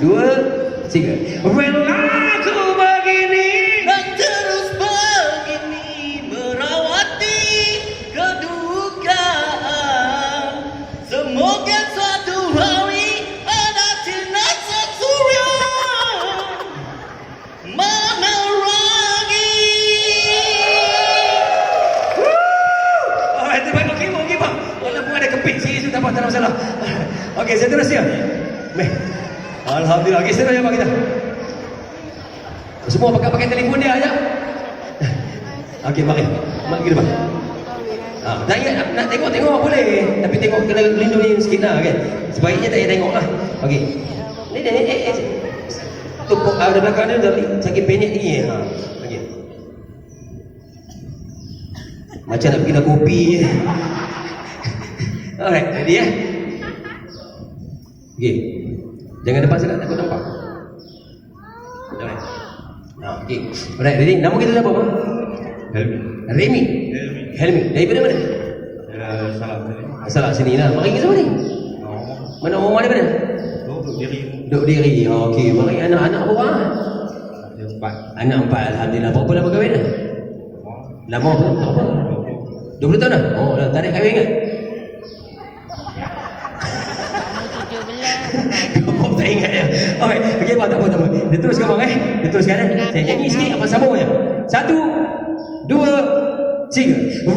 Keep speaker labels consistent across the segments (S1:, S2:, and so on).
S1: dua, tiga. Rela ku begini.
S2: Dan terus begini merawati kedukaan Semoga suatu hari ada sang surya Menerangi
S1: Oh, itu baik. Okey, okey, bang. Walaupun ada keping sini, itu tak apa, tak ada masalah. Okey, seterusnya. Meh. Alhamdulillah. Okey, seterusnya bang kita. Semua pakai pakai telefon dia aja. Okey, mari. Mari kita bang. Ah, tak ingat nak, nak tengok tengok boleh. Tapi tengok kena lindungi sikit lah kan. Sebaiknya tak payah tengok lah. Okey. Ni ni eh, eh, eh. Tupuk ada belakang dia dah sakit penyek ni. Ha. Okey. Macam nak pergi nak kopi je. Alright, ready ya? Okay. Jangan depan sangat takut nampak. Alright. Ha, okay. Alright, ready? Nama kita siapa?
S3: Helmi.
S1: Remy.
S3: Helmi.
S1: Helmi. Daripada mana?
S3: Uh, salah.
S1: Asal sini lah. Mari kita siapa ni?
S3: Oh,
S1: Mana rumah dia mana?
S3: duduk diri.
S1: Duduk diri. Oh, okey. Mari anak-anak apa orang?
S3: Empat.
S1: Anak empat. Alhamdulillah. Berapa lama kahwin dah? Lama apa? Tak apa.
S3: dua puluh.
S1: 20 tahun dah? Oh, dah tarik kahwin kan? Kau tak ingat ya? Okey, okey bang, tak apa, tak apa. Dia teruskan bang eh. Dia teruskan eh. Saya nyanyi sikit apa sambung ya. Satu, dua, tiga. Ku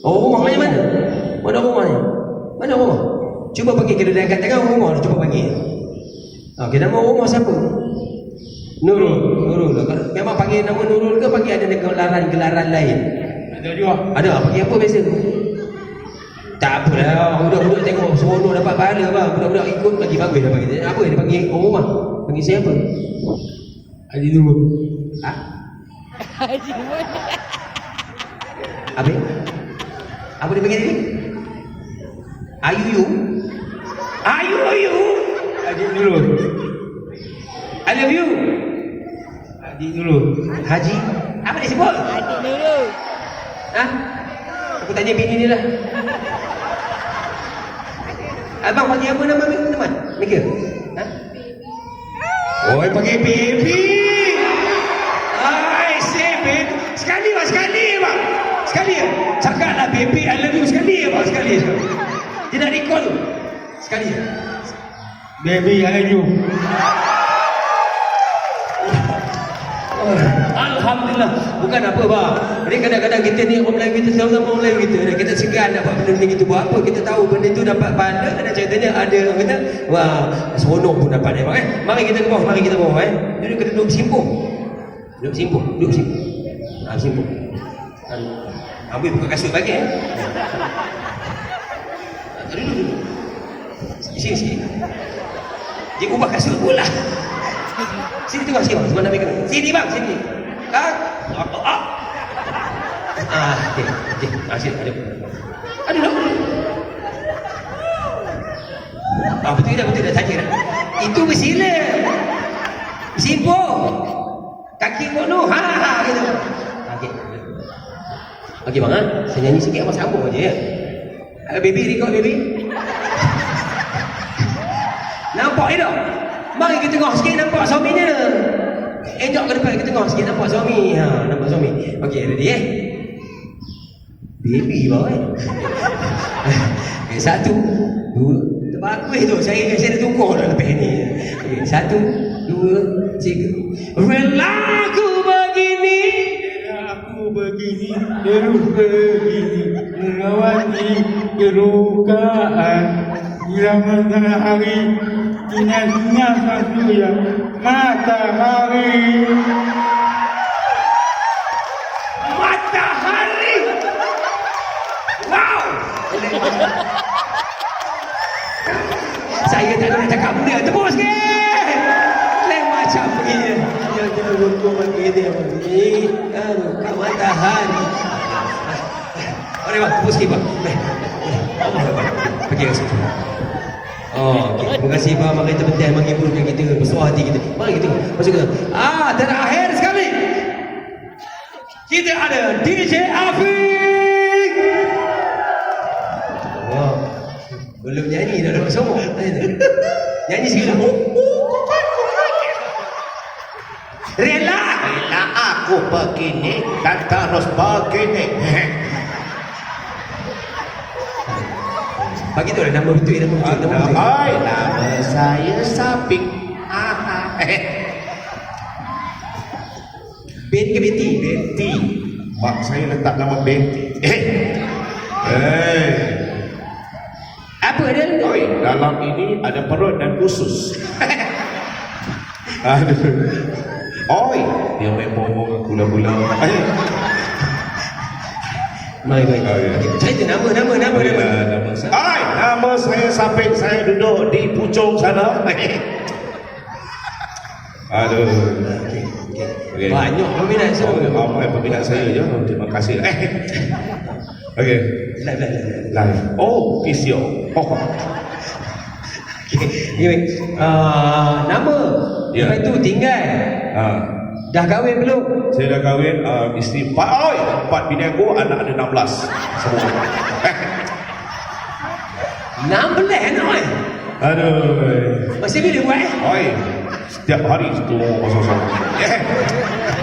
S1: Oh, rumahnya mana? Mana rumahnya? Mana rumah? Cuba panggil kalau dia angkat tangan rumah dia cuba panggil. Okey, nama rumah siapa? Nurul. Nurul. Memang panggil nama Nurul ke panggil ada gelaran-gelaran lain?
S3: Ada juga.
S1: Ada, panggil apa biasa? Tak apalah, budak-budak tengok seronok dapat pahala bang. Budak-budak ikut lagi bagus dah panggil. Apa dia panggil orang rumah? Panggil siapa?
S3: Haji Nurul.
S1: Ha? Apa? Apa dia panggil tadi? Ayu you? Ayu you?
S3: Haji Nurul.
S1: I love you.
S3: Haji Nurul.
S1: Haji? Apa dia sebut?
S4: Adik dulu.
S1: Ha? Aku tanya bini dia lah. Abang panggil apa nama teman? Mika? Ha? Oh, panggil baby. Ai, say baby. Sekali bang, sekali bang. Sekali ya. Baby, I love you sekali bang, sekali ya. Dia nak recall tu. Sekali.
S3: Baby, I love you.
S1: Alhamdulillah. Bukan apa bang Jadi kadang-kadang kita ni orang Melayu kita Sama-sama orang Melayu kita. Dan kita segan dapat benda-benda gitu. Buat apa? Kita tahu benda tu dapat pahala Dan ceritanya ada orang kata Wah seronok pun dapat dia. Bang eh Mari kita ke bawah Mari kita ke bawah eh. Duduk kita duduk bersimpung Duduk bersimpung Duduk bersimpung Ha bersimpung Ambil buka kasut bagi eh Duduk duduk Sini sini Dia ubah kasut pula Sini tengok sini bang, nak pegang. Sini bang, sini. Kan? Ah. Ah, ah okey, okey. Ah, sini, ada. Ada nak. Ah, betul dah, betul dah saja dah. Itu bersila. Simpul. Kaki bunuh. Ha, ha, ha, gitu. Okey. Bang, ha? saya nyanyi sikit apa sambung aja ya. Uh, baby, record baby. Nampak ni tak? Mari kita tengok sikit nampak suami dia. Ejak ke depan kita tengok sikit nampak suami. Ha, nampak suami. Okey, ready eh? Baby bang eh. okay, satu, dua. Bagus tu. Saya saya dah tunggu dah lepas ni. Okay, satu, dua, tiga. Rela
S3: terus begini melewati kedukaan bila matahari sinar-sinar sang surya matahari
S1: Matahari. Wow. Saya tak nak cakap benda. Tepuk sikit. Lain macam begini. Matahari. Mari bang, tepuk sikit bang. Eh, Allah Akbar. Pergi ke. Oh, okay. terima kasih bang. Mari kita penting menghiburkan kita. Bersuah hati kita. Mari kita. Masuk ke. Ah, terakhir sekali. Kita ada DJ Afiq. Oh, belum nyanyi dah dapat semua. Nyanyi sikit dah. Rela.
S4: Aku begini dan terus begini.
S1: Bagi tu lah nama betul nama betul nama betul.
S4: Hai, nama saya Sapik. Aha.
S1: Ben ke Betty?
S4: Betty. Mak saya letak nama Betty. Eh. Eh.
S1: Apa dia?
S4: Oi, dalam ini ada perut dan usus. Aduh. Oi, dia main bohong gula-gula. Eh.
S1: Mari mari.
S4: Oh, ya.
S1: Saya tu nama nama nama
S4: Nama,
S1: nama.
S4: nama saya. Hai, nama saya Sapik. Saya duduk di pucung sana. Aduh.
S1: Okey. Okey. Banyak peminat semua.
S4: Oh, apa peminat saya je. Terima kasih. Eh. Okey.
S1: Lai lai.
S4: Live. Oh, pisio. Oh.
S1: Okey. Anyway, ah, nama.
S4: Ya.
S1: Lepas tu tinggal.
S4: Ha.
S1: Dah kahwin belum?
S4: Saya dah kahwin uh, isteri empat. Oi, empat bini aku, anak ada 16. Semua. Eh.
S1: 16 nak oi.
S4: Aduh.
S1: Masih bila buat eh?
S4: Oi, setiap hari itu kosong-kosong.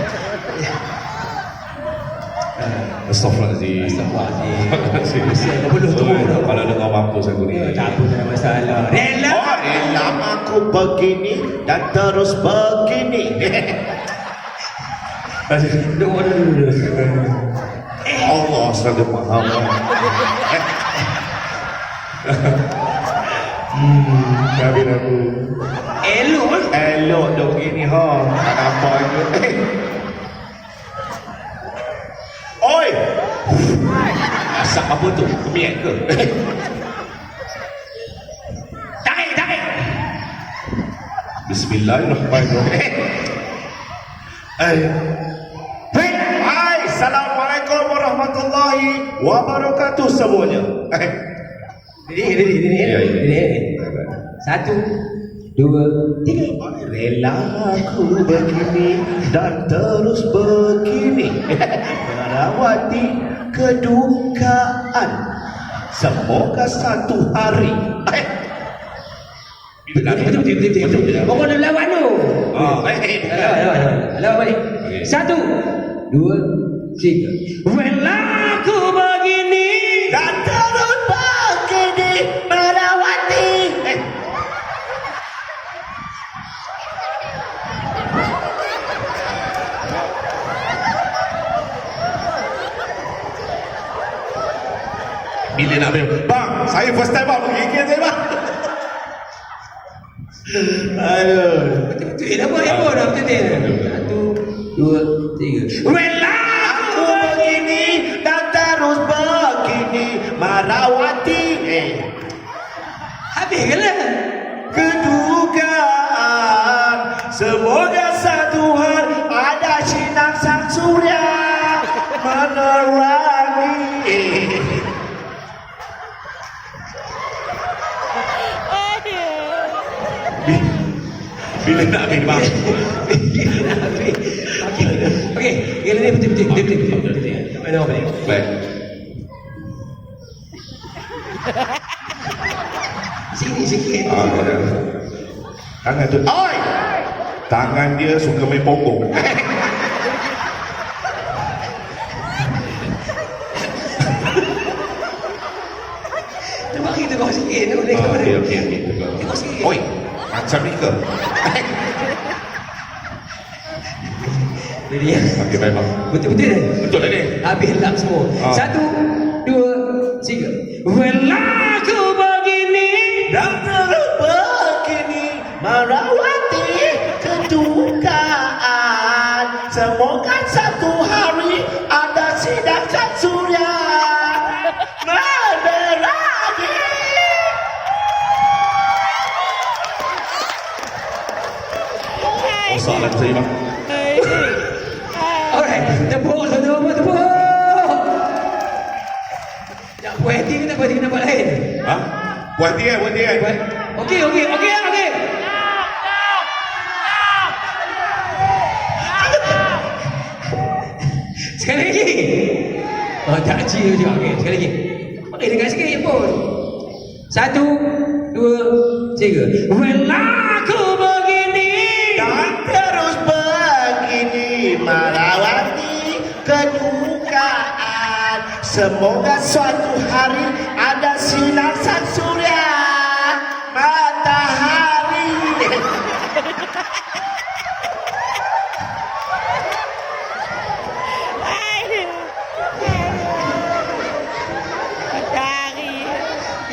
S4: Astaghfirullahaladzim.
S1: Astaghfirullahaladzim. Dah belum tu.
S4: Kalau dengar mampu saya guni.
S1: Eh, Tak apa, tak ada masalah. Rela.
S4: Oh, rela aku begini dan terus begini.
S1: Dulu.
S4: Allah saja maha. hmm, kahwin aku.
S1: Elok eh.
S4: Elok dok gini ha. Tak apa je. Eh. Oi. Asap apa tu? Kemiak ke?
S1: Tarik, tarik.
S4: Bismillahirrahmanirrahim. Eh. Hey, hai, Assalamualaikum warahmatullahi wabarakatuh semuanya. Eh.
S1: Diri, diri, diri.
S4: Ya, ya.
S1: Diri. Satu, dua, tiga.
S4: Rela aku begini dan terus begini Merawati kedukaan Semoga satu hari Eh.
S1: Betul, betul, betul, betul, betul, betul. Pokok dah lawan tu.
S4: Oh, eh, eh, bukan.
S1: Lawan, lawan, lawan. Balik. Satu, dua, tiga. Rela aku begini.
S4: Bila nak ambil Bang, saya first time bang Menggigil saya bang Aduh
S1: Betul, betul. Eh, dah buat, dah betul, betul. Satu, dua, tiga. Rela
S4: Aku begini dan terus begini Merawati eh.
S1: Habis ke lah?
S4: Kedugaan Semoga satu hari Ada sinar sang surya Menerangi eh. Bila nak habis bang?
S1: Okey, okey, ni betul, betul, betul, betul, betul, betul. Mana ni?
S4: Baik
S1: Sini sikit.
S4: Ah. Tangan tu Oi! Tangan dia suka main pokok macam ke?
S1: Ready ya?
S4: Okey, baik bang.
S1: Betul-betul?
S4: Betul tak ni?
S1: Habis lap semua.
S4: Ah.
S1: Satu, dua, tiga. Well,
S4: Buat dia, buat dia.
S1: Buat. Okey, okey, okey, okey. Sekali lagi. Oh, tak cik juga. Okey, sekali lagi. Boleh dengar sikit pun. Satu, dua, tiga. Well, aku begini.
S4: Dan terus begini merawati kedukaan. Semoga suatu hari ada sinar sang surya matahari.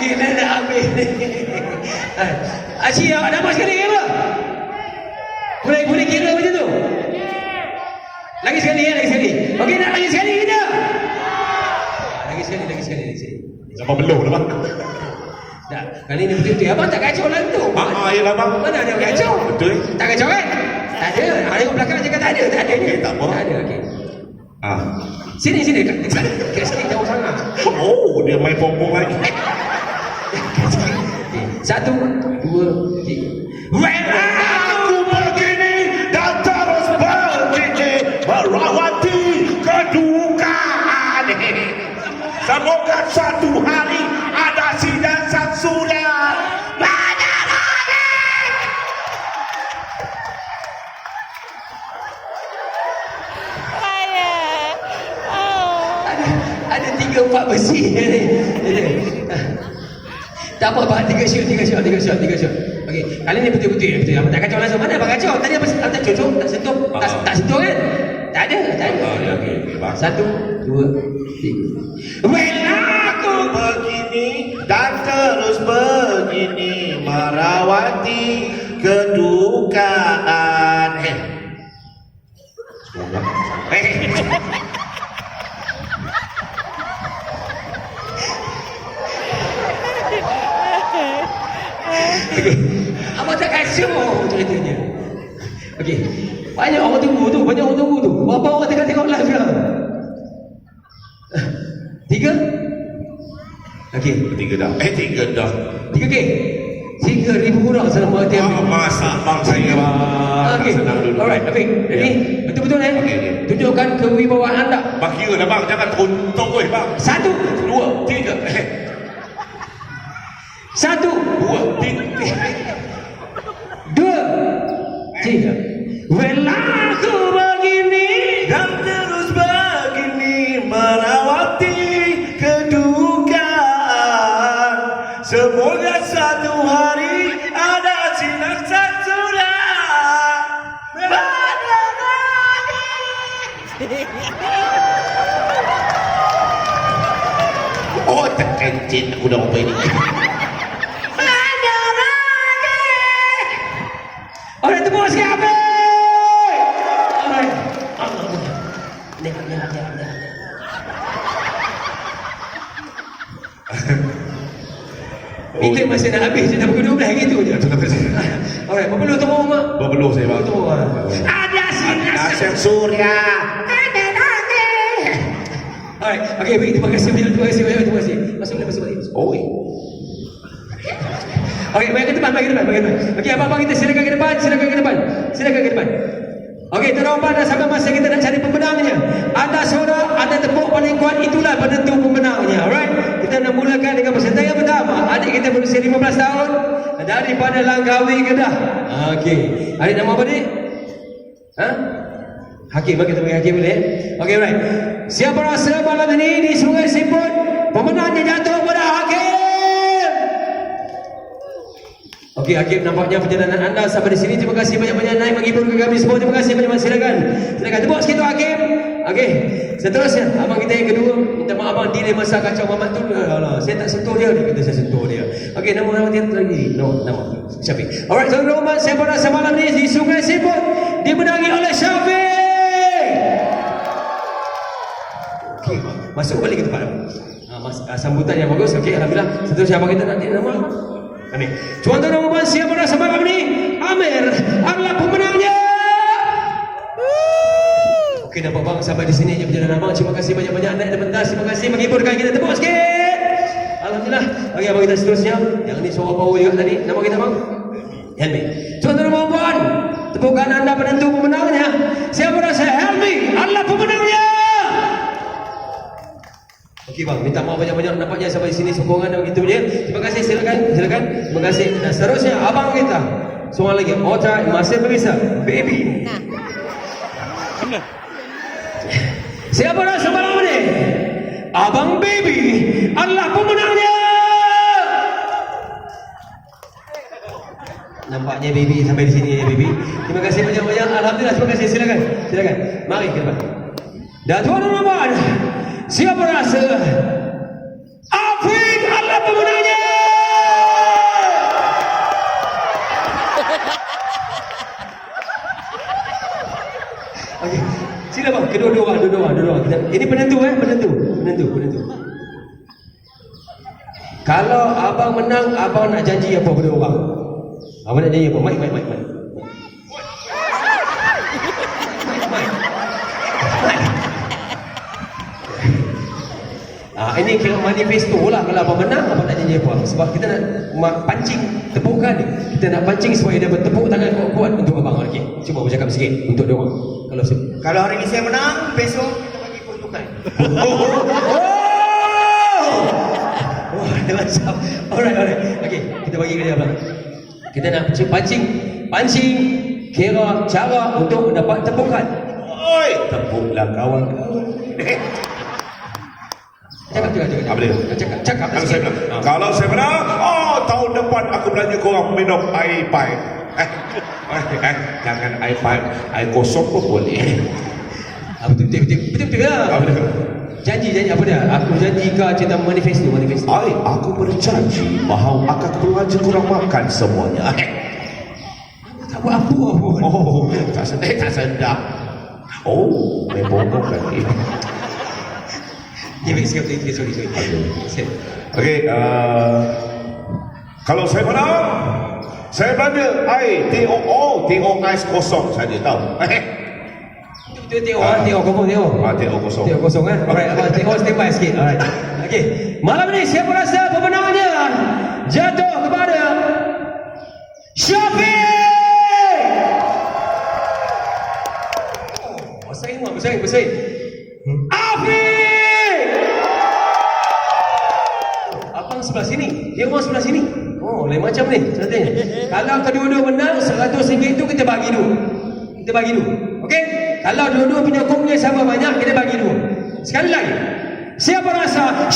S1: Ini dah habis ni. Asyik awak dapat sekali ke apa? Boleh, boleh kira macam tu? Lagi sekali ya, lagi sekali. Okey, nak lagi sekali kita? Lagi sekali, lagi sekali, lagi sekali.
S4: Sampai belum lah bang.
S1: Tak, kali ni betul-betul. Abang tak kacau lah tu.
S4: Ah, ah, yelah bang.
S1: Mana ada kacau?
S4: Betul.
S1: Tak kacau kan? Tak ada. Ada orang belakang cakap tak ada. Tak ada ni.
S4: Tak apa.
S1: Tak ada, okey.
S4: Ah.
S1: Sini, sini. Dekat sini jauh sangat.
S4: Oh, dia main pompong lagi.
S1: Satu, dua, tiga. Well,
S4: Aku begini dan terus begini merawati Semoga satu hari ada
S1: ada tiga empat besi ni. Tak apa, Abang. Tiga shot, tiga shot, tiga shot, tiga shot. Okey, kali ni betul-betul ya, betul. Tak kacau langsung. Mana abang kacau? Tadi apa tak cocok, tak sentuh, tak,
S4: Ah.
S1: tak sentuh kan? Tak ada, tak ada.
S4: Ah.
S1: Satu, dua, tiga. Well, aku
S4: begini dan terus begini merawati kedukaan. Eh. Semoga. Eh.
S1: Okey. Abang tak kacau ceritanya. Okey. Banyak orang tunggu tu, banyak orang tunggu tu. Berapa orang tengah tengok live sekarang? Tiga? Okey.
S4: Tiga dah. Eh, tiga dah.
S1: Tiga K. Tiga ribu orang selama hati
S4: Ah, masa bang saya bang.
S1: Okey.
S4: Senang dulu.
S1: Alright, Afiq.
S4: Ya.
S1: Ini betul-betul eh?
S4: Okey, okey.
S1: Tunjukkan kewibawaan anda.
S4: Bang kira dah bang, jangan tuntung oi bang.
S1: Satu,
S4: Dua, tiga. Eh,
S1: satu,
S4: dua, tiga. Terkencing aku dah apa ini.
S1: Kita masih nak habis je dah pukul 12 gitu je. Alright, berapa dulu tunggu mak?
S4: Berbeluh saya bang.
S1: Tunggu mak. Ada sinar
S4: Ada sang surya.
S1: Alright, okay, baik. Terima kasih banyak. Terima kasih banyak. Terima kasih. Balik, masuk balik.
S4: Oi.
S1: Okey, baik ke depan, baik ke depan, baik ke depan. Okey, abang-abang kita silakan ke depan, silakan ke depan. Silakan ke depan. Okey, terompak dah sampai masa kita nak cari pemenangnya. Ada suara, ada tepuk paling kuat, itulah penentu pemenangnya. Alright? Kita nak mulakan dengan peserta yang pertama. Adik kita berusia 15 tahun daripada Langkawi Kedah. Okey. Adik nama apa, adik? Ha? Hakim, bagi kita panggil Hakim boleh? Okey, right. Siapa rasa malam ini di Sungai Siput, pemenangnya jatuh pada Hakim. Okey, Hakim nampaknya perjalanan anda sampai di sini. Terima kasih banyak-banyak naik menghibur ke kami semua. Terima kasih banyak-banyak. Silakan. Silakan. Tepuk sikit Hakim. Okey. Seterusnya, abang kita yang kedua. Minta maaf abang delay masa kacau Muhammad tu. Alah, saya tak sentuh dia. Dia kata saya sentuh dia. Okey, nama nama dia lagi. No, nama. Syafiq. Alright, Rahmat. Saya pada semalam ni di Sungai Siput. Sambutan yang bagus. Okey, alhamdulillah. Seterusnya abang kita nak nama. Amin. Tuan tuan dan puan siapa dah semalam ni? Amir adalah pemenangnya. Okey, nampak bang sampai di sini je perjalanan abang. Terima kasih banyak-banyak naik dan pentas. Terima kasih menghiburkan kita. Tepuk sikit. Alhamdulillah. Okey, abang kita seterusnya. Yang ni suara power juga tadi. Nama kita bang? Helmi. Tuan tuan dan puan, tepukan anda penentu pemenangnya. Siapa rasa Helmi adalah pemenangnya? Okey bang, minta maaf banyak-banyak nampaknya sampai sini sokongan dan begitu je. Terima kasih silakan, silakan. Terima kasih. Dan seterusnya abang kita. Seorang lagi, Ota masih berbisa. Baby. Siapa dah semalam ni? Abang Baby adalah pemenangnya. Nampaknya Baby sampai di sini ya Baby. Terima kasih banyak-banyak. Alhamdulillah, terima kasih. Silakan. Silakan. Mari ke depan. Dan tuan dan puan, siapa rasa Afiq adalah pemenangnya? Okey, sila bang, kedua-dua orang, dua-dua orang, dua-dua orang. Ini penentu eh, penentu, penentu, penentu. Kalau abang menang, abang nak janji apa pada orang? Abang nak janji apa? Mike, Mike, Mike, Mike. Ini kira manifesto lah kalau abang menang abang nak janji apa sebab kita nak pancing tepukan dia kita nak pancing supaya dia bertepuk tangan kuat-kuat untuk abang okey cuba bercakap sikit untuk dia orang kalau
S2: Kalau hari ini saya menang, besok kita bagi peruntukan.
S1: Oh! Wah, dia macam. Alright, alright. Okey, kita bagi ke dia abang. Kita nak pancing, pancing, pancing kira cara untuk mendapat tepukan.
S4: Oi, tepuklah kawan-kawan.
S1: Cakap, cakap, cakap.
S4: Apa dia?
S1: Cakap, cakap.
S4: Kalau saya menang,
S1: Ah.
S4: kalau saya menang, oh tahun depan aku belanja korang minum air pipe. Eh, eh, eh, jangan air pipe, air kosong pun boleh.
S1: Betul, betul, betul, betul, betul lah.
S4: Apa dia?
S1: Janji, janji apa dia? Aku janji kau cerita manifesto, manifesto.
S4: Ai, aku berjanji bahawa akan belanja korang makan semuanya. Eh,
S1: Tak buat apa pun.
S4: Oh, tak sedap, eh, tak sedap. Oh, main bongkok
S1: Ya, baik, sikap, sikap, sorry, sorry. Sikap.
S4: Okey, uh, kalau saya menang, saya belanja air TO, TO ais kosong saja tahu.
S1: Ah. tengok, confirm, tengok.
S4: Ah, TO kosong.
S1: Tengok kosong kan? Alright, abang tengok stand by sikit. Alright. Okey. Malam ni siapa rasa pemenangnya jatuh kepada Syafiq. Oh, bersaing mak, bersaing, bersaing. Dia sebelah sini. Oh, lain macam ni ceritanya. Kalau kedua-dua menang, 100 ringgit itu kita bagi dulu. Kita bagi dulu. Okey? Kalau dua-dua punya kumpulan sama banyak, kita bagi dulu. Sekali lagi. Siapa rasa?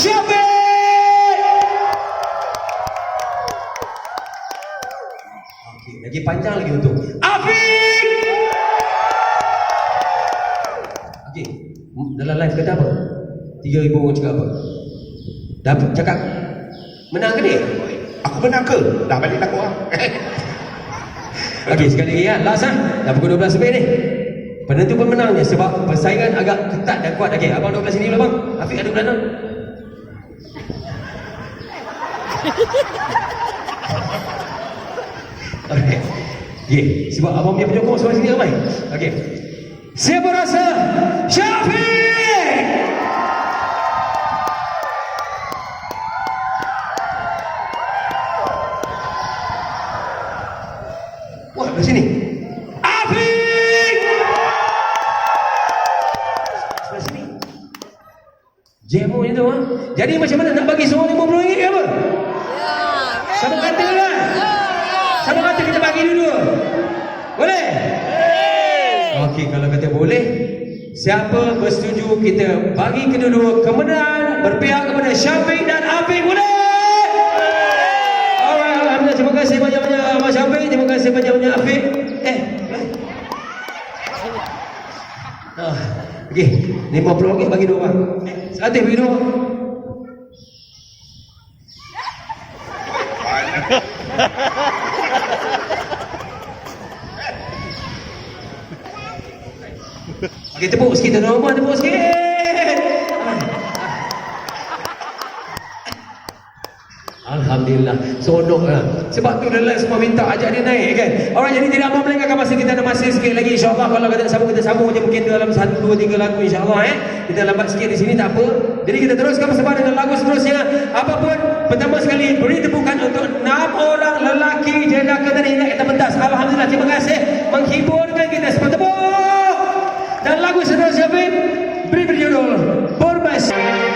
S1: Okey, lagi panjang lagi untuk Afiq! Hmm, dalam live kata apa? 3000 orang cakap apa? Dapat cakap menang ke dia?
S4: Aku menang ke? Dah balik korang.
S1: Okey, sekali lagi ya. Last ah. Dah pukul 12 lebih ni. Penentu pemenangnya sebab persaingan agak ketat dan kuat. Okey, abang duduk belah sini dulu bang. Afiq ada belakang. Okey. Yeah, sebab abang punya penyokong sebelah sini ramai. Okey. Siapa rasa Syafiq? Wah, belah sini. Afiq! Sebelah sini. Jemo itu ah. Jadi macam mana nak bagi semua RM50 ke apa? Sama kata kan? Sama kata kita bagi dulu. Boleh? Okey, kalau kata boleh, siapa bersetuju kita bagi kedua-dua kemenangan berpihak kepada Syafiq dan Afiq boleh? Alright, alhamdulillah terima kasih banyak-banyak kasih banyak-banyak Afiq. Eh. eh. Ah, okey, 50 ringgit bagi dua orang. 100 bagi dua. Okey, tepuk sikit tuan rumah, tepuk sikit. Alhamdulillah. Seronok lah Sebab tu dalam semua minta Ajak dia naik kan? Orang jadi tidak mau melengahkan masa Kita ada masa sikit lagi. InsyaAllah Kalau kata sambung Kita sambung je mungkin dalam Satu, dua, tiga lagu InsyaAllah eh? Kita lambat sikit di sini Tak apa. Jadi kita teruskan bersama dengan lagu seterusnya. Apapun Pertama sekali Beri tepukan untuk Enam orang lelaki Jedaka tadi Ingat kata pentas. Alhamdulillah Terima kasih. Menghiburkan kita Semua. Tepuk! Dan lagu seterusnya Beri berjudul Tengah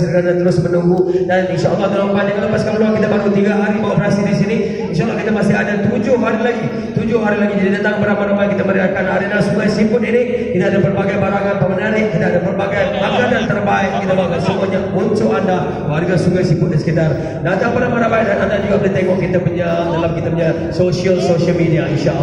S1: kerana terus menunggu. Dan insyaallah dalam panjang lepas kalau kita baru tiga hari beroperasi di sini insyaallah kita masih ada tujuh hari lagi. Tujuh hari lagi jadi datang beramai-ramai kita merayakan arena Sungai Siput ini. Kita ada berbagai barangan pemenarik kita ada berbagai makanan terbaik. Kita bawa semuanya untuk anda warga Sungai Siput di sekitar. Datang beramai-ramai dan anda juga boleh tengok kita punya dalam kita punya social social media insyaallah